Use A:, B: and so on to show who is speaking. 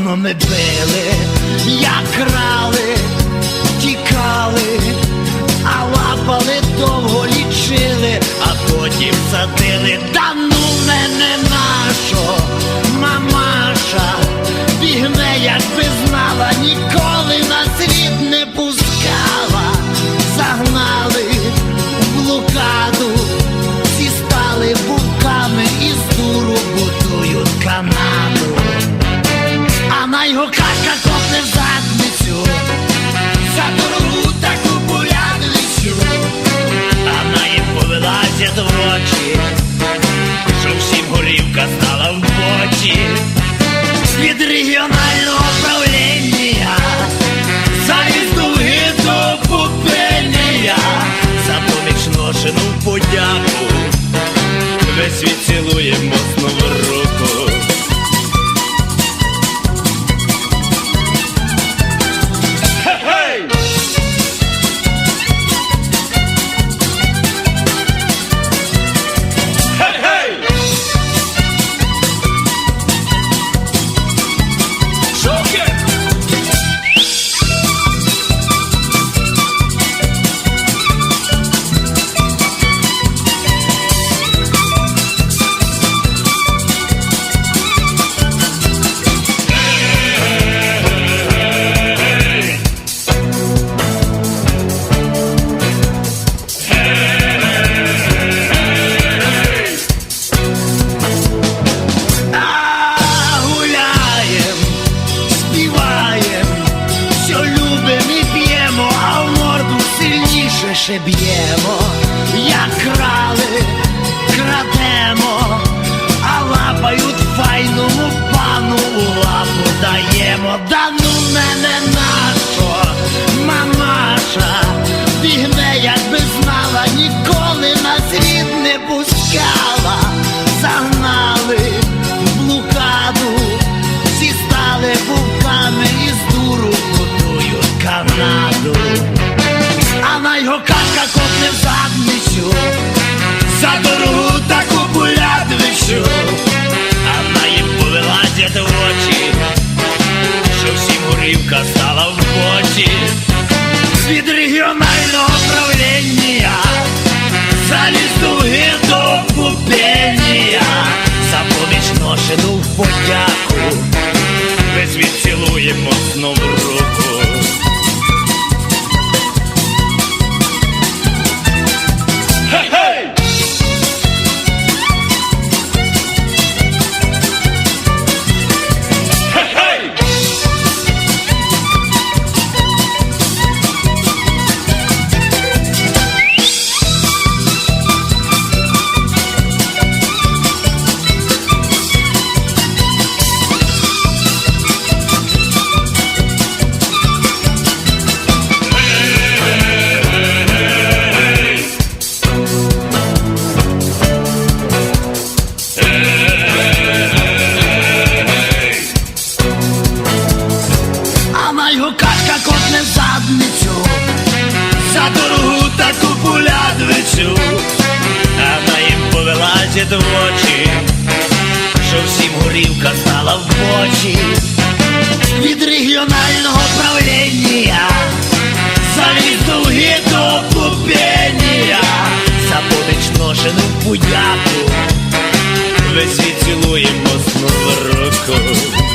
A: спину не били, як крали, тікали, а лапали довго лічили, а потім садили. подяку, весь світ цілуємо знову руку. більше б'ємо, як крали, крадемо, а лапають файному пану у лапу даємо. в очі, що всім горівка стала в очі від регіонального правління, замість довгі до купіння, забудеш ношену будяку, весь світ цілуємо знову руку.